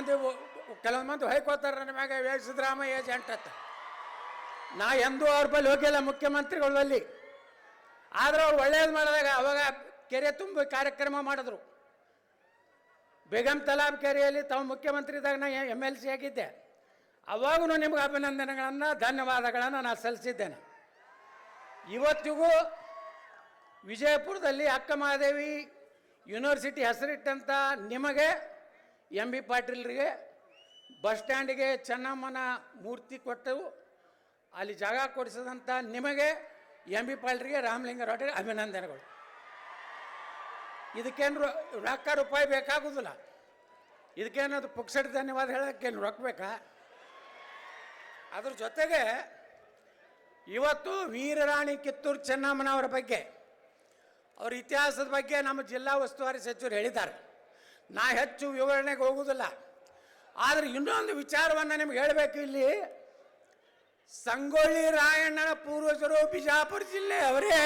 ಮಂದಿ ಕೆಲವೊಂದು ಮಂದಿ ಹೊಯ್ಕೋತಾರೆ ನನ್ನ ಮ್ಯಾಗ ಸಿದ್ದರಾಮಯ್ಯ ಏಜೆಂಟ್ ಅಂತ ನಾ ಎಂದೂ ಅವ್ರ ಬಳಿ ಹೋಗಿಲ್ಲ ಮುಖ್ಯಮಂತ್ರಿಗಳು ಬಳಿ ಆದ್ರೆ ಅವ್ರು ಒಳ್ಳೇದು ಮಾಡಿದಾಗ ಅವಾಗ ಕೆರೆ ತುಂಬ ಕಾರ್ಯಕ್ರಮ ಮಾಡಿದ್ರು. ಬೇಗಂ ತಲಾಬ್ ಕೆರೆಯಲ್ಲಿ ತಾವು ಮುಖ್ಯಮಂತ್ರಿ ಇದ್ದಾಗ ನಾ ಎಂ ಎಲ್ ಸಿ ಆಗಿದ್ದೆ. ಅವಾಗೂ ನಿಮ್ಗೆ ಅಭಿನಂದನೆಗಳನ್ನು, ಧನ್ಯವಾದಗಳನ್ನು ನಾನು ಸಲ್ಲಿಸಿದ್ದೇನೆ. ಇವತ್ತಿಗೂ ವಿಜಯಪುರದಲ್ಲಿ ಅಕ್ಕ ಮಹಾದೇವಿ ಯೂನಿವರ್ಸಿಟಿ ಹೆಸರಿಟ್ಟಂಥ ನಿಮಗೆ ಎಂ ಬಿ ಪಾಟೀಲ್ರಿಗೆ ಬಸ್ ಸ್ಟ್ಯಾಂಡಿಗೆ ಚೆನ್ನಮ್ಮನ ಮೂರ್ತಿ ಕೊಟ್ಟವು ಅಲ್ಲಿ ಜಾಗ ಕೊಡಿಸಿದಂಥ ನಿಮಗೆ ಎಂ ಬಿ ಪಾಟೀಲ್ರಿಗೆ ರಾಮಲಿಂಗರಾವ್ರಿಗೆ ಅಭಿನಂದನೆಗಳು. ಇದಕ್ಕೇನು ರೊಕ್ಕ ರೂಪಾಯಿ ಇದಕ್ಕೇನು ಇದಕ್ಕೇನದು ಪುಕ್ಸಡ್ ಧನ್ಯವಾದ ಹೇಳೋಕ್ಕೇನು ರೊಕ್ಕ ಬೇಕಾ? ಅದ್ರ ಜೊತೆಗೆ ಇವತ್ತು ವೀರರಾಣಿ ಕಿತ್ತೂರು ಚೆನ್ನಮ್ಮನವರ ಬಗ್ಗೆ, ಅವ್ರ ಇತಿಹಾಸದ ಬಗ್ಗೆ ನಮ್ಮ ಜಿಲ್ಲಾ ಉಸ್ತುವಾರಿ ಸಚಿವರು ಹೇಳಿದ್ದಾರೆ. ನಾ ಹೆಚ್ಚು ವಿವರಣೆಗೆ ಹೋಗುವುದಿಲ್ಲ ಆದರೆ ಇನ್ನೊಂದು ವಿಚಾರವನ್ನು ನಿಮ್ಗೆ ಹೇಳಬೇಕು ಇಲ್ಲಿ. ಸಂಗೊಳ್ಳಿ ರಾಯಣ್ಣನ ಪೂರ್ವಜರು ಬಿಜಾಪುರ ಜಿಲ್ಲೆ ಅವರೇ.